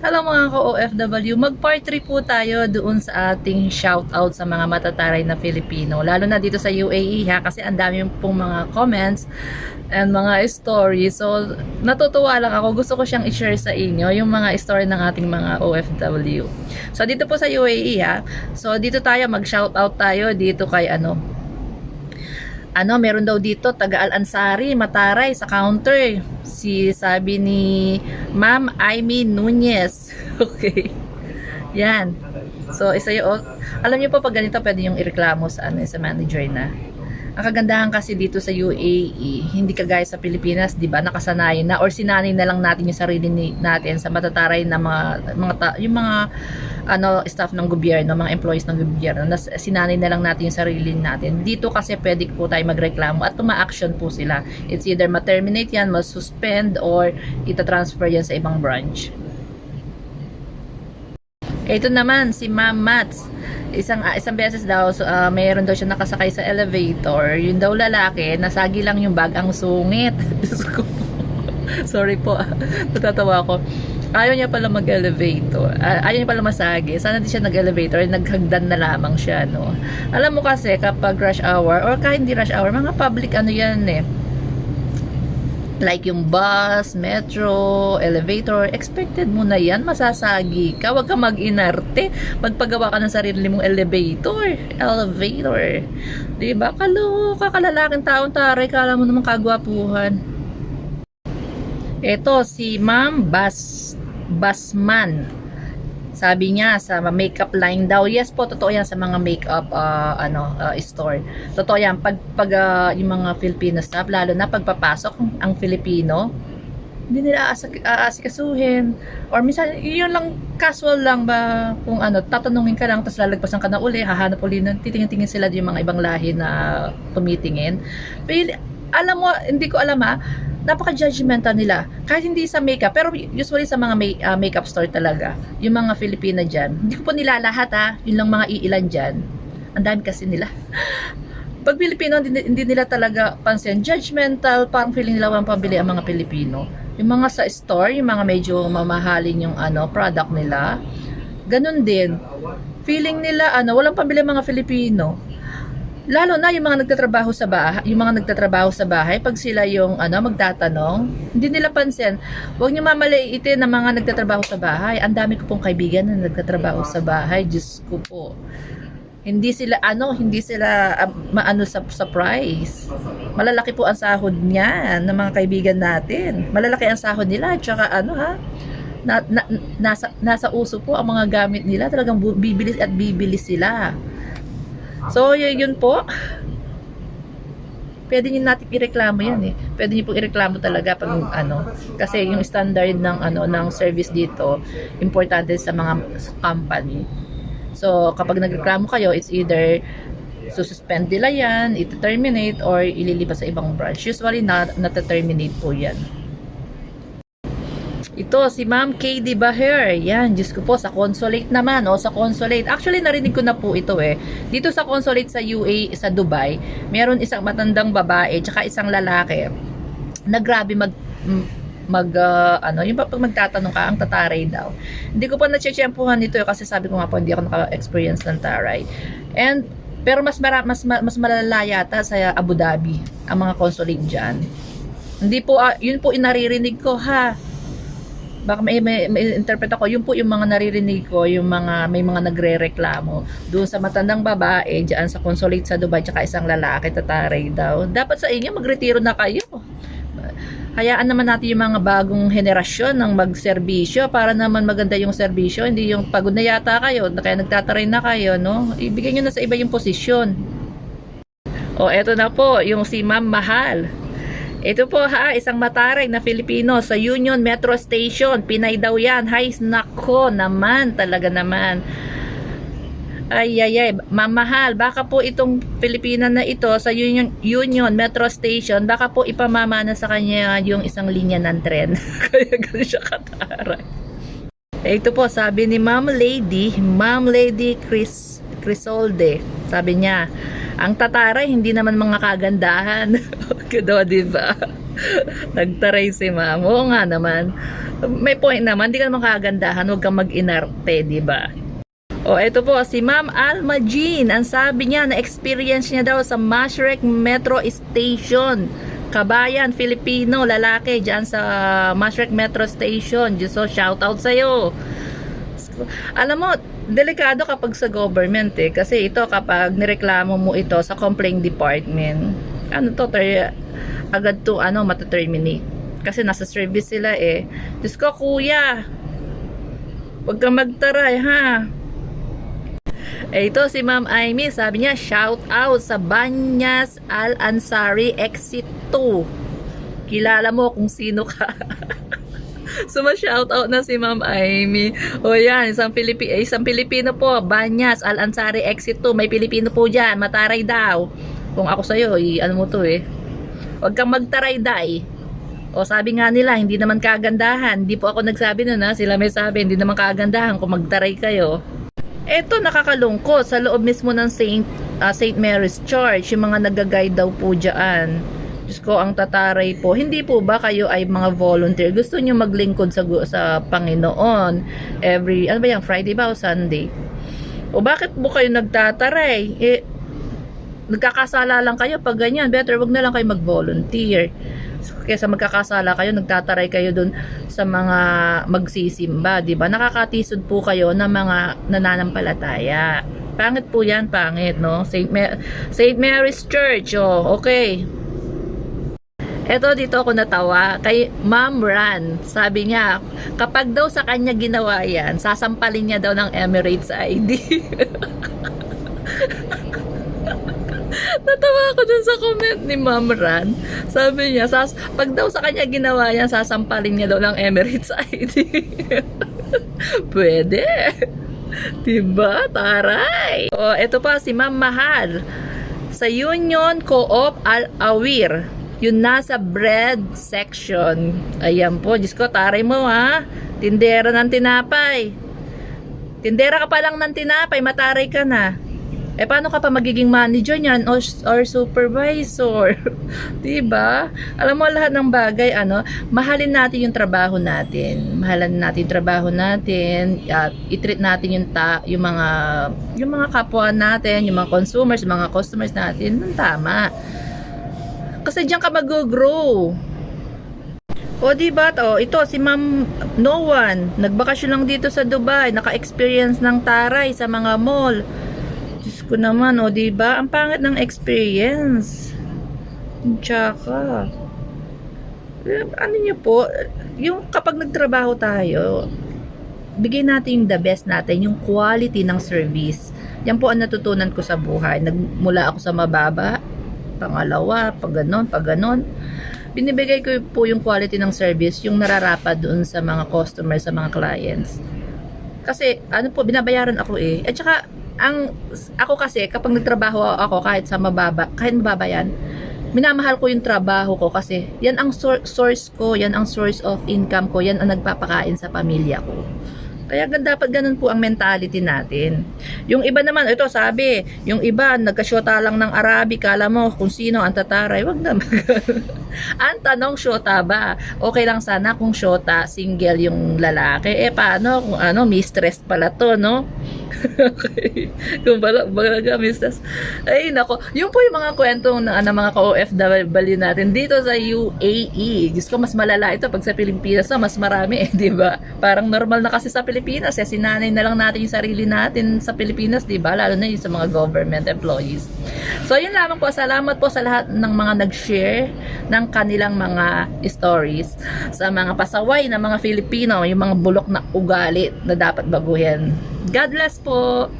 Hello mga ka-OFW, mag-part 3 po tayo doon sa ating shoutout sa mga matataray na Filipino. Lalo na dito sa UAE ha, kasi ang dami pong mga comments and mga stories. So, natutuwa lang ako. Gusto ko siyang i-share sa inyo yung mga story ng ating mga OFW. So, dito po sa UAE ha. So, dito tayo, mag-shoutout tayo dito kay ano, ano, meron daw dito, taga Al-Ansari, Mataray, sa counter. Si, sabi ni Ma'am Aimee Nunez. okay. Yan. So, isa yun. Alam niyo po, pag ganito, pwede yung ireklamo sa, ano, sa manager na. Ang kagandahan kasi dito sa UAE, hindi kagaya sa Pilipinas, 'di ba? Nakasanayan na or sinanay na lang natin yung sarili natin sa matataray na mga mga ta- yung mga ano staff ng gobyerno, mga employees ng gobyerno, na sinanay na lang natin yung sarili natin. Dito kasi pwede po tayo magreklamo at tuma-action po sila. It's either ma-terminate yan, ma-suspend or ita-transfer yan sa ibang branch. Ito naman si Ma'am Mats. Isang ah, isang beses daw so, ah, mayroon daw siya nakasakay sa elevator. Yun daw lalaki, nasagi lang yung bag ang sungit. Sorry po. ah. Natatawa ako. Ayaw niya pala mag-elevator. Ayaw niya pala masagi. Sana di siya nag-elevator, naghagdan na lamang siya, no. Alam mo kasi kapag rush hour or kahit hindi rush hour, mga public ano yan eh like yung bus, metro, elevator, expected mo na yan, masasagi ka. Huwag ka mag-inarte. Magpagawa ka ng sarili mong elevator. Elevator. Diba? Kaloka, kalalaking taong taray, kala mo naman kagwapuhan. Ito, si Ma'am Bas, Basman. Sabi niya sa makeup line daw. Yes po, totoo yan sa mga makeup uh, ano uh, store. Totoo yan pag pag uh, yung mga Filipino staff lalo na pagpapasok ang Filipino hindi nila aasik, aasikasuhin or minsan yun lang casual lang ba kung ano tatanungin ka lang tapos lalagpasan ka na uli hahanap uli ng titingin-tingin sila yung mga ibang lahi na tumitingin Pero, alam mo hindi ko alam ha napaka-judgmental nila. Kahit hindi sa makeup, pero usually sa mga may, uh, makeup store talaga, yung mga Filipina dyan. Hindi ko po nila lahat ha, yun lang mga iilan dyan. Ang dami kasi nila. Pag Pilipino, hindi, hindi nila talaga pansin. Judgmental, parang feeling nila walang pambili ang mga Pilipino. Yung mga sa store, yung mga medyo mamahalin yung ano, product nila, ganun din. Feeling nila, ano, walang pambili ang mga Filipino lalo na yung mga nagtatrabaho sa bahay, yung mga nagtatrabaho sa bahay, pag sila yung ano magtatanong, hindi nila pansin. Huwag niyo mamaliitin ng mga nagtatrabaho sa bahay. Ang dami ko pong kaibigan na nagtatrabaho sa bahay, Diyos ko po. Hindi sila ano, hindi sila uh, maano sa, price. Malalaki po ang sahod niyan ng mga kaibigan natin. Malalaki ang sahod nila, tsaka ano ha, na, na, nasa, nasa uso po ang mga gamit nila. Talagang bibili at bibili sila. So, yun, po. Pwede nyo natin ireklamo yan eh. Pwede nyo pong ireklamo talaga pag ano. Kasi yung standard ng ano ng service dito, importante sa mga company. So, kapag nagreklamo kayo, it's either suspend nila yan, ito-terminate, or ililipas sa ibang branch. Usually, na, nata-terminate po yan. Ito, si Ma'am KD Baher. Yan, Diyos ko po, sa consulate naman, o sa consulate. Actually, narinig ko na po ito eh. Dito sa consulate sa UA, sa Dubai, meron isang matandang babae, tsaka isang lalaki, na grabe mag, mag, uh, ano, yung pag magtatanong ka, ang tataray daw. Hindi ko pa na-chechempuhan nito eh, kasi sabi ko nga po, hindi ako naka-experience ng taray. And, pero mas, mara, mas, mas malala yata sa Abu Dhabi, ang mga consulate dyan. Hindi po, uh, yun po inaririnig ko ha baka may, may, may interpret ako, yun po yung mga naririnig ko, yung mga, may mga nagre-reklamo doon sa matandang babae, dyan sa consulate sa Dubai, tsaka isang lalaki, tataray daw. Dapat sa inyo, magretiro na kayo. Hayaan naman natin yung mga bagong henerasyon ng magserbisyo para naman maganda yung serbisyo, hindi yung pagod na yata kayo, kaya nagtataray na kayo, no? Ibigay nyo na sa iba yung posisyon. O, eto na po, yung si Ma'am Mahal. Ito po ha, isang mataray na Filipino sa Union Metro Station. Pinay daw yan. Hay, nako naman, talaga naman. Ay, ay, ay, mamahal, baka po itong Pilipina na ito sa Union, Union Metro Station, baka po ipamamana sa kanya yung isang linya ng tren. Kaya ganun siya kataray. Ito po, sabi ni Ma'am Lady, Ma'am Lady Chris, Crisolde, sabi niya, ang tataray, hindi naman mga kagandahan. Kado, di ba? Nagtaray si ma'am. Oo nga naman. may point naman, di ka naman kagandahan, huwag kang mag-inarte, di ba? O, eto po, si Ma'am Alma Jean, ang sabi niya, na-experience niya daw sa Mashrek Metro Station. Kabayan, Filipino, lalaki, dyan sa Mashrek Metro Station. Diyos, so, shout out sa'yo. Alam mo, delikado kapag sa government eh. Kasi ito, kapag nireklamo mo ito sa complaint department, ano to, ter- agad to, ano, mataterminate. Kasi nasa service sila eh. Diyos ko, kuya, huwag kang magtaray, ha? Eh, ito si Ma'am Amy, sabi niya, shout out sa Banyas Al Ansari Exit 2. Kilala mo kung sino ka. so, ma-shout out na si Ma'am Amy. O yan, isang, Pilipi isang Pilipino po, Banyas Al Ansari Exit 2. May Pilipino po dyan, mataray daw. Kung ako sa'yo, i- ano mo to eh. Huwag kang magtaray day. O sabi nga nila, hindi naman kagandahan. Hindi po ako nagsabi nun ha. Sila may sabi, hindi naman kagandahan kung magtaray kayo. Eto nakakalungkot sa loob mismo ng Saint ah, Saint Mary's Church, yung mga nagga-guide daw po diyan. Diyos ko, ang tataray po. Hindi po ba kayo ay mga volunteer? Gusto niyo maglingkod sa sa Panginoon every ano ba yan, Friday ba o Sunday? O bakit po kayo nagtataray? Eh, nagkakasala lang kayo pag ganyan. Better wag na lang kayo mag-volunteer. Kesa magkakasala kayo, nagtataray kayo dun sa mga magsisimba, di ba? Nakakatisod po kayo ng mga nananampalataya. Pangit po yan, pangit, no? St. Ma- St. Mary's Church, oh, okay. Eto dito ako natawa kay Ma'am Ran. Sabi niya, kapag daw sa kanya ginawa yan, sasampalin niya daw ng Emirates ID. Natawa ako dun sa comment ni Ma'am Ran. Sabi niya, sas pag daw sa kanya ginawa yan, sasampalin niya daw ng Emirates ID. Pwede. Diba? Taray. O, eto pa si Ma'am Mahal. Sa Union Co-op Al-Awir. Yung nasa bread section. Ayan po. Diyos ko, taray mo ha. Tindera ng tinapay. Tindera ka pa lang ng tinapay, mataray ka na. Eh, paano ka pa magiging manager niyan or, or supervisor? ba? Alam mo, lahat ng bagay, ano, mahalin natin yung trabaho natin. Mahalin natin yung trabaho natin. At i-treat natin yung, ta, yung mga yung mga kapwa natin, yung mga consumers, yung mga customers natin, ng tama. Kasi diyan ka mag-grow. O di ba to, ito si Ma'am No One, nagbakasyon lang dito sa Dubai, naka-experience ng taray sa mga mall. Ko naman, o di ba? Ang pangit ng experience. Tsaka, ano niyo po, yung kapag nagtrabaho tayo, bigay natin yung the best natin, yung quality ng service. Yan po ang natutunan ko sa buhay. Nagmula ako sa mababa, pangalawa, pag ganon, pag ganon. Binibigay ko po yung quality ng service, yung nararapat doon sa mga customers, sa mga clients. Kasi, ano po, binabayaran ako eh. At saka, ang, ako kasi, kapag nagtrabaho ako kahit sa mababa, kahit mababa yan, minamahal ko yung trabaho ko kasi yan ang sor- source ko, yan ang source of income ko, yan ang nagpapakain sa pamilya ko. Kaya dapat ganun po ang mentality natin. Yung iba naman, ito sabi, yung iba nagkasyota lang ng Arabic, kala mo kung sino ang tataray, wag naman. ang tanong syota ba? Okay lang sana kung syota, single yung lalaki. Eh paano kung ano, mistress pala to, no? Okay. Kung bala, balaga mistress. Ay nako, yun po yung mga kwentong na, ng mga ka-OFW natin dito sa UAE. Diyos ko, mas malala ito pag sa Pilipinas na, mas marami eh, di ba? Parang normal na kasi sa Pilipinas, eh, sinanay na lang natin yung sarili natin sa Pilipinas, di ba? Lalo na yung sa mga government employees. So, yun lamang po. Salamat po sa lahat ng mga nag-share ng kanilang mga stories sa mga pasaway na mga Filipino, yung mga bulok na ugali na dapat baguhin. God bless po!